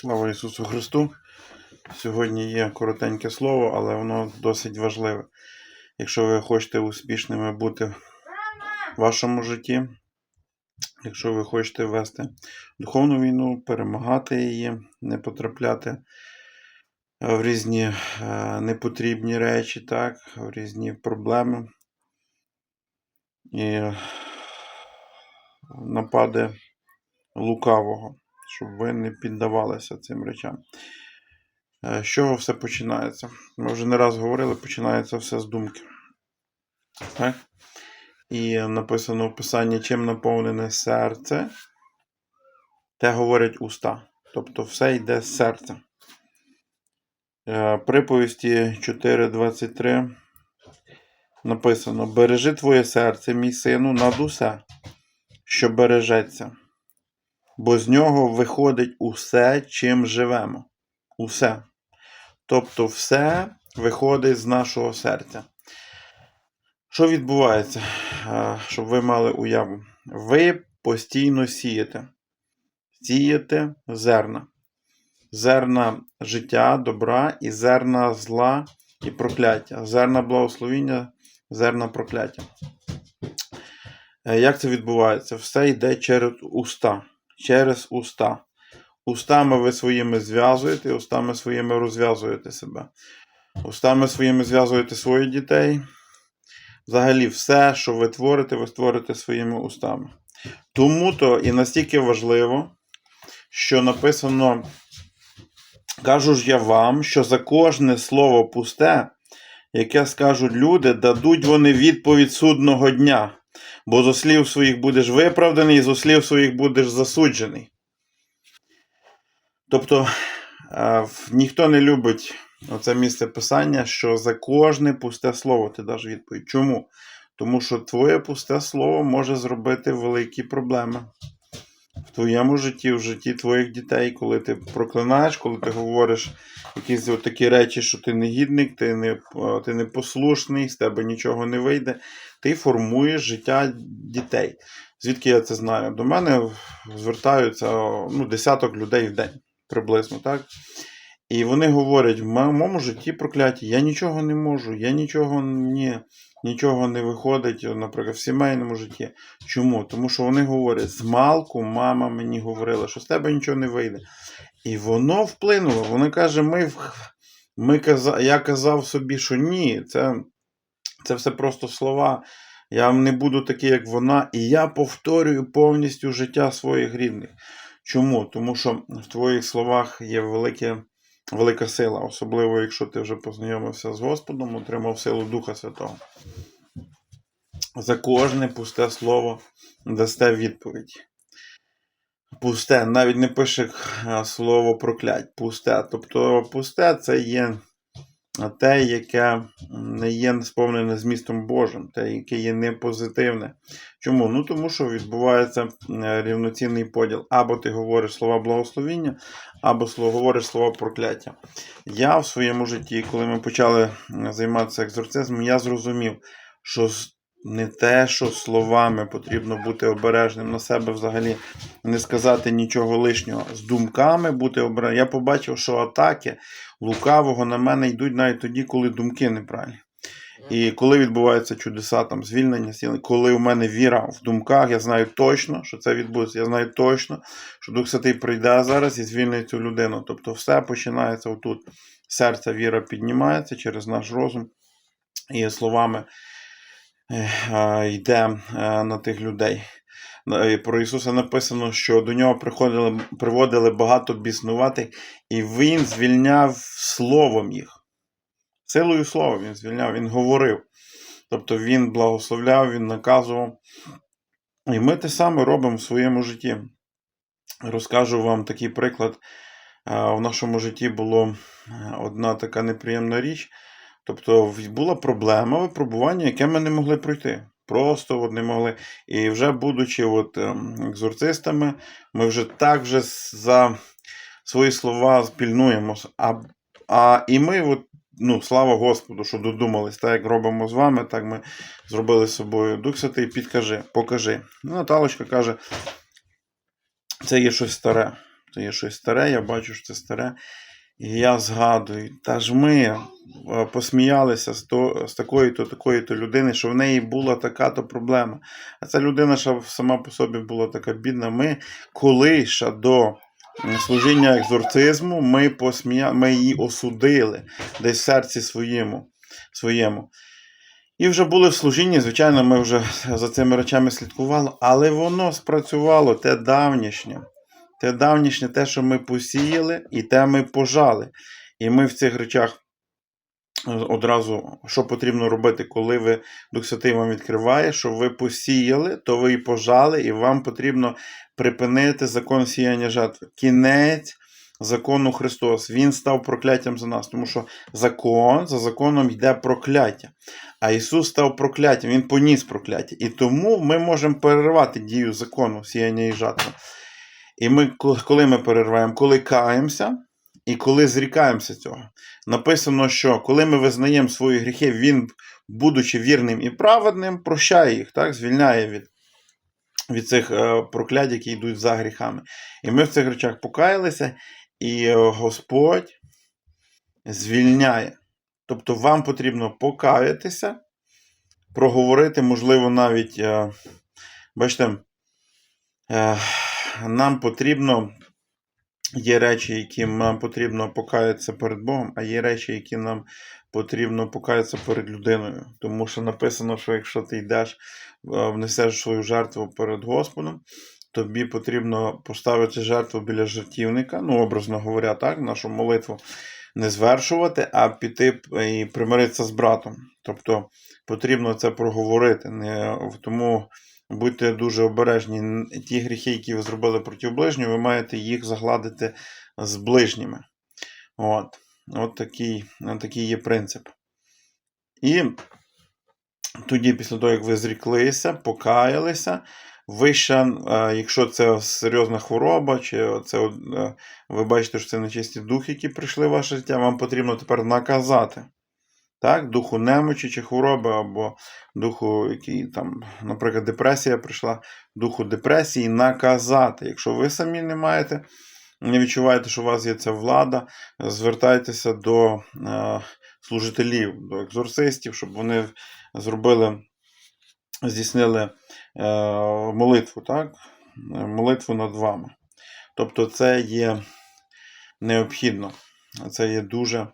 Слава Ісусу Христу! Сьогодні є коротеньке слово, але воно досить важливе. Якщо ви хочете успішними бути в вашому житті, якщо ви хочете вести духовну війну, перемагати її, не потрапляти в різні е, непотрібні речі, так, в різні проблеми і напади лукавого, щоб ви не піддавалися цим речам. Е, З чого все починається? Ми вже не раз говорили, починається все з думки. Так? І написано в Писанні, чим наповнене серце, те говорять уста. Тобто все йде з серця. Е, Приповісті 4.23 написано: Бережи твоє серце, мій сину, над усе, що бережеться, бо з нього виходить усе, чим живемо. Усе. Тобто, все виходить з нашого серця. Що відбувається, щоб ви мали уяву? Ви постійно сієте. Сієте зерна. Зерна життя, добра і зерна зла і прокляття. Зерна благословіння, зерна прокляття. Е, Як це відбувається? Все йде через уста. Через уста. Устами ви своїми зв'язуєте, устами своїми розв'язуєте себе. Устами своїми зв'язуєте своїх дітей. Взагалі, все, що ви творите, ви створите своїми устами. Тому то і настільки важливо, що написано: кажу ж я вам, що за кожне слово пусте, яке скажуть люди, дадуть вони відповідь судного дня. Бо зо слів своїх будеш виправданий, і зо слів своїх будеш засуджений. Тобто ніхто не любить оце місце писання, що за кожне пусте слово ти даш відповідь. Чому? Тому що твоє пусте слово може зробити великі проблеми в твоєму житті, в житті твоїх дітей, коли ти проклинаєш, коли ти говориш якісь такі речі, що ти негідник, ти не, е, ти непослушний, з тебе нічого не вийде. Ти формуєш життя дітей. Звідки я це знаю? До мене звертаються ну, десяток людей в день приблизно, так? І вони говорять: в моєму житті прокляті, я нічого не можу, я нічого ні, нічого не виходить, наприклад, в сімейному житті. Чому? Тому що вони говорять, з малку мама мені говорила, що з тебе нічого не вийде. І воно вплинуло. Вони каже, ми, ми каза, я казав собі, що ні, це, це все просто слова. Я не буду такий, як вона, і я повторюю повністю життя своїх рідних. Чому? Тому що в твоїх словах є велике, велика сила, особливо якщо ти вже познайомився з Господом, отримав силу Духа Святого. За кожне пусте слово дасте відповідь. Пусте, навіть не пише е, слово проклять, пусте. Тобто пусте це є те, яке не є сповнене змістом Божим, те, яке є непозитивне. Чому? Ну тому що відбувається рівноцінний поділ. Або ти говориш слова благословіння, або говориш слова прокляття. Я в своєму житті, коли ми почали займатися екзорцизмом, я зрозумів, що не те, що словами потрібно бути обережним на себе взагалі не сказати нічого лишнього. З думками бути обережним. Я побачив, що атаки лукавого на мене йдуть навіть тоді, коли думки неправильні. І коли відбуваються чудеса, там звільнення коли у мене віра в думках, я знаю точно, що це відбудеться. Я знаю точно, що Дух Святий прийде зараз і звільнить цю людину. Тобто все починається отут. Серця віра піднімається через наш розум і словами йде е, на тих людей. Е, Про Ісуса написано, що до нього приходили, приводили багато біснуватих, і Він звільняв словом їх. Силою слова він звільняв, він говорив. Тобто він благословляв, він наказував. І ми те саме робимо в своєму житті. Розкажу вам такий приклад. Е, В нашому житті була одна така неприємна річ. Тобто була проблема випробування, яке ми не могли пройти. Просто от не могли. І вже будучи от, ем, екзорцистами, ми вже так вже за свої слова спільнуємося. А, а і ми, от, ну, слава Господу, що додумались, так як робимо з вами, так ми зробили з собою. Дух Святий, підкажи, покажи. Ну, Наталочка каже, це є щось старе. то є щось старе, я бачу, що це старе. І я згадую, та ж ми е, посміялися з, то, з такої-то, такої-то людини, що в неї була така-то проблема. А ця людина ще сама по собі була така бідна. Ми, коли ще до служіння екзорцизму, ми, посмія... ми її осудили десь в серці своєму. своєму. І вже були в служінні, звичайно, ми вже за цими речами слідкували, але воно спрацювало те давнішнє. Те давнішнє, те, що ми посіяли, і те ми пожали. І ми в цих речах е, одразу, що потрібно робити, коли ви Дух Святий вам відкриває, що ви посіяли, то ви і пожали, і вам потрібно припинити закон сіяння жатви. Кінець закону Христос. Він став прокляттям за нас, тому що закон за законом йде прокляття. А Ісус став прокляттям, Він поніс прокляття. І тому ми можемо перервати дію закону сіяння і жатви. І ми, коли ми перериваємо, коли каємося і коли зрікаємося цього. Написано, що коли ми визнаємо свої гріхи, Він, будучи вірним і праведним, прощає їх, так, звільняє від, від цих е, проклять, які йдуть за гріхами. І ми в цих речах покаялися, і е, Господь звільняє. Тобто вам потрібно покаятися, проговорити, можливо, навіть, е, бачите, нам потрібно, є речі, які нам потрібно покаятися перед Богом, а є речі, які нам потрібно покаятися перед людиною. Тому що написано, що якщо ти йдеш, е, внесеш свою жертву перед Господом, тобі потрібно поставити жертву біля жертівника, ну, образно говоря, так, нашу молитву не звершувати, а піти і примиритися з братом. Тобто потрібно це проговорити. Не, тому будьте дуже обережні. Ті гріхи, які ви зробили проти ближнього, ви маєте їх загладити з ближніми. От, От такий, такий є принцип. І тоді, після того, як ви зріклися, покаялися, ви ще, е, якщо це серйозна хвороба, чи це, е, ви бачите, що це нечисті духи, які прийшли в ваше життя, вам потрібно тепер наказати. Так, Духу немочі чи хвороби, або духу, який там, наприклад, депресія прийшла, духу депресії наказати. Якщо ви самі не маєте, не відчуваєте, що у вас є ця влада, звертайтеся до е, служителів, до екзорцистів, щоб вони зробили, здійснили е, молитву, так? молитву над вами. Тобто це є необхідно. Це є дуже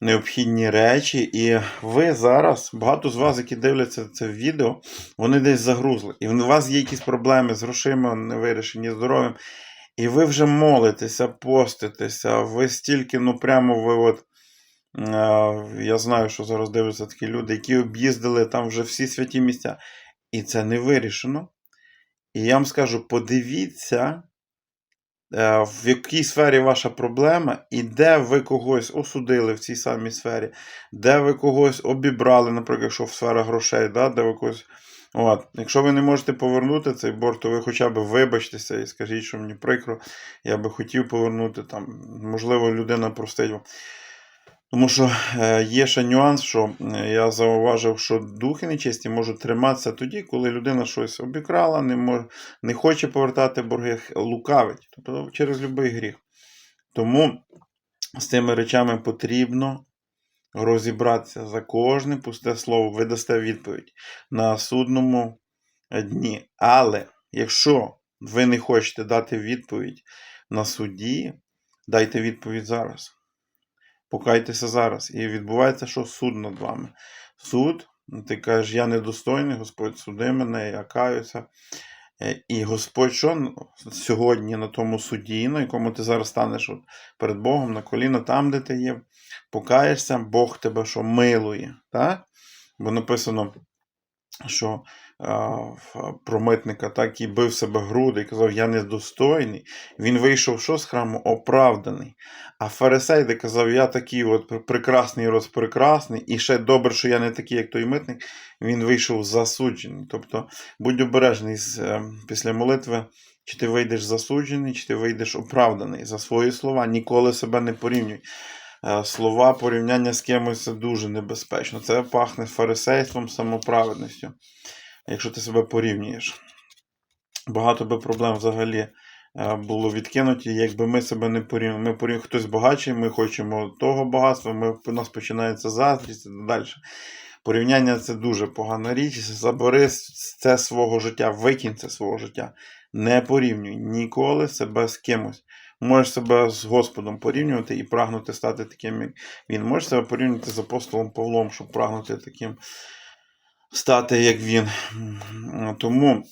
необхідні речі. І ви зараз, багато з вас, які дивляться це відео, вони десь загрузли. І у вас є якісь проблеми з грошима, не вирішені здоров'ям. І ви вже молитеся, поститеся, ви стільки, ну прямо ви от. Я знаю, що зараз дивляться такі люди, які об'їздили там вже всі святі місця. І це не вирішено. І я вам скажу: подивіться, в якій сфері ваша проблема, і де ви когось осудили в цій самій сфері, де ви когось обібрали, наприклад, якщо в сфера грошей, да, де ви когось. От. Якщо ви не можете повернути цей борг, то ви хоча б вибачтеся і скажіть, що мені прикро, я би хотів повернути. там, Можливо, людина простить. Тому що е, є ще нюанс, що е, я зауважив, що духи нечисті можуть триматися тоді, коли людина щось обікрала, не мож, не хоче повертати борги, лукавить, тобто через будь-який гріх. Тому з цими речами потрібно розібратися за кожне пусте слово, ви дасте відповідь на судному дні. Але якщо ви не хочете дати відповідь на суді, дайте відповідь зараз. Покайтеся зараз. І відбувається, що суд над вами. Суд, ти кажеш, я недостойний, Господь суди мене, я каюся. Е, І Господь що сьогодні на тому суді, на якому ти зараз станеш от перед Богом на коліна, там, де ти є, покаєшся, Бог тебе що милує. Так? Бо написано, що про митника, так і бив себе груди і казав, я недостойний. Він вийшов що з храму оправданий. А фарисей, де казав, я такий от прекрасний розпрекрасний, і ще добре, що я не такий, як той митник, він вийшов засуджений. Тобто будь обережний е, після молитви, чи ти вийдеш засуджений, чи ти вийдеш оправданий за свої слова, ніколи себе не порівнюй. Е, слова порівняння з кимось дуже небезпечно. Це пахне фарисейством, самоправедністю якщо ти себе порівнюєш. Багато би проблем взагалі е, було відкинуті, якби ми себе не порівняли. Ми порівняли, хтось багатший, ми хочемо того багатства, ми, у нас починається заздрість і далі. Порівняння це дуже погана річ. Забери це свого життя, викинь це свого життя. Не порівнюй ніколи себе з кимось. Можеш себе з Господом порівнювати і прагнути стати таким, як він. Можеш себе порівнювати з апостолом Павлом, щоб прагнути таким стати, як він. Тому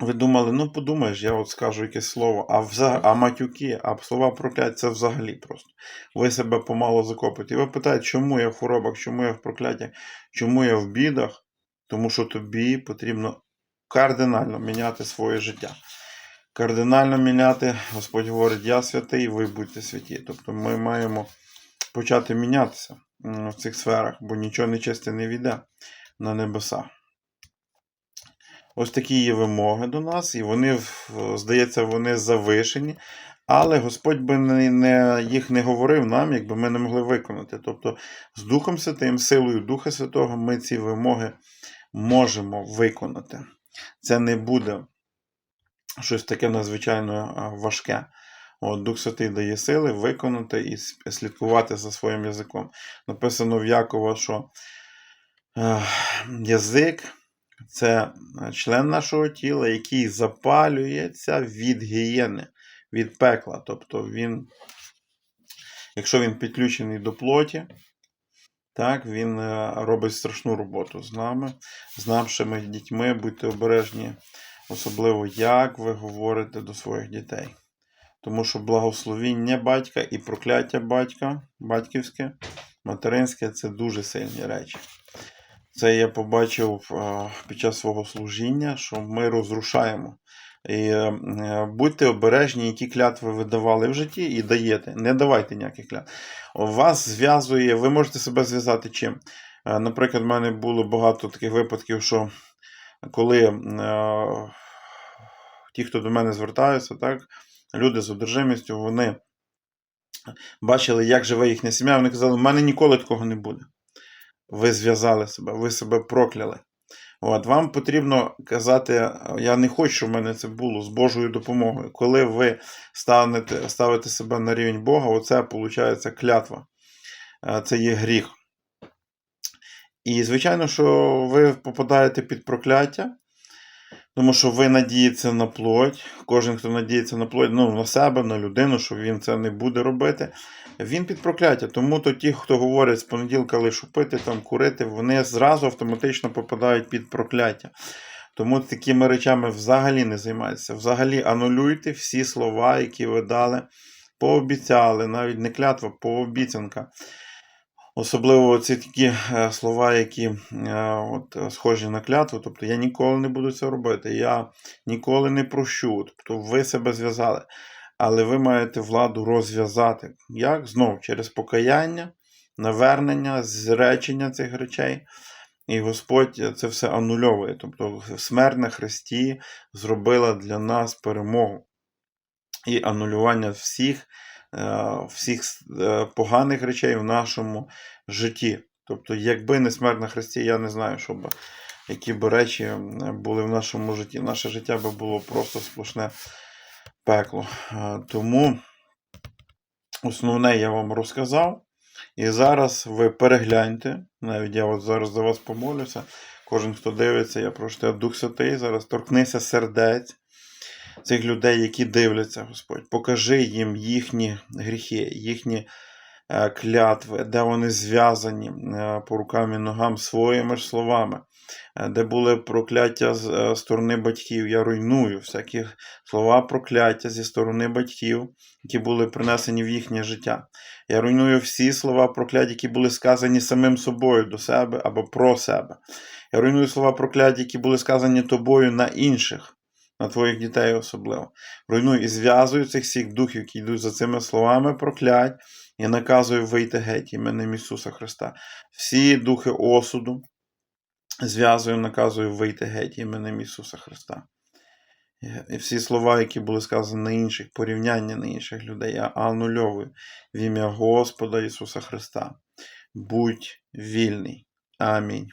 ви думали, ну подумаєш, я от скажу якесь слово, а, вза... а матюки, а слова проклять це взагалі просто. Ви себе помало закопуєте. І ви питаєте, чому я в хворобах, чому я в прокляттях, чому я в бідах? Тому що тобі потрібно кардинально міняти своє життя. Кардинально міняти, Господь говорить, я святий, ви будьте святі. Тобто ми маємо почати мінятися в цих сферах, бо нічого нечисте не війде на небеса. Ось такі є вимоги до нас, і вони, здається, вони завишені. Але Господь би не, не, їх не говорив нам, якби ми не могли виконати. Тобто, з Духом Святим, силою Духа Святого, ми ці вимоги можемо виконати. Це не буде щось таке надзвичайно важке. От, Дух Святий дає сили виконати і слідкувати за своїм язиком. Написано в Якова, що е, язик це член нашого тіла, який запалюється від гієни, від пекла. Тобто він, якщо він підключений до плоті, так, він е, робить страшну роботу з нами, з нашими дітьми, будьте обережні, особливо як ви говорите до своїх дітей. Тому що благословіння батька і прокляття батька, батьківське, материнське це дуже сильні речі. Це я побачив під час свого служіння, що ми розрушаємо. І е, будьте обережні, які клятви ви давали в житті і даєте. Не давайте ніяких клятв. Вас зв'язує, ви можете себе зв'язати чим? Е, Наприклад, в мене було багато таких випадків, що коли е, ті, хто до мене звертаються, так, люди з одержимістю, вони бачили, як живе їхня сім'я, вони казали, в мене ніколи такого не буде. Ви зв'язали себе, ви себе прокляли. От, вам потрібно казати, я не хочу, щоб в мене це було з Божою допомогою. Коли ви станете, ставите себе на рівень Бога, оце виходить клятва. Е, Це є гріх. І, звичайно, що ви попадаєте під прокляття, тому що ви надієтеся на плоть. Кожен, хто надіється на плоть, ну, на себе, на людину, що він це не буде робити. Він під прокляття. Тому то ті, хто говорять з понеділка лише пити, там, курити, вони зразу автоматично попадають під прокляття. Тому такими речами взагалі не займайтеся. Взагалі анулюйте всі слова, які ви дали, пообіцяли, навіть не клятва, пообіцянка. Особливо ці такі е, слова, які е, от, е, схожі на клятву. Тобто я ніколи не буду це робити, я ніколи не прощу. Тобто ви себе зв'язали. Але ви маєте владу розв'язати. Як? Знов через покаяння, навернення, зречення цих речей. І Господь це все анульовує. Тобто смерть на Христі зробила для нас перемогу. І анулювання всіх, всіх е, поганих речей в нашому житті. Тобто, якби не смерть на Христі, я не знаю, що які б речі були в нашому житті. Наше життя би було просто сплошне пекло. Е, Тому основне я вам розказав. І зараз ви перегляньте, навіть я от зараз за вас помолюся. Кожен, хто дивиться, я прошу тебе, Дух Святий, зараз торкнися сердець цих людей, які дивляться, Господь. Покажи їм їхні гріхи, їхні е, клятви, де вони зв'язані е, по рукам і ногам своїми ж словами, е, де були прокляття з сторони батьків. Я руйную всякі слова прокляття зі сторони батьків, які були принесені в їхнє життя. Я руйную всі слова прокляття, які були сказані самим собою до себе або про себе. Я руйную слова прокляття, які були сказані тобою на інших, на твоїх дітей особливо. Руйную і зв'язую цих всіх духів, які йдуть за цими словами проклять, і наказую вийти геть іменем Ісуса Христа. Всі духи осуду зв'язую, наказую вийти геть іменем Ісуса Христа. І всі слова, які були сказані на інших, порівняння на інших людей, я анульовую в ім'я Господа Ісуса Христа. Будь вільний. Амінь.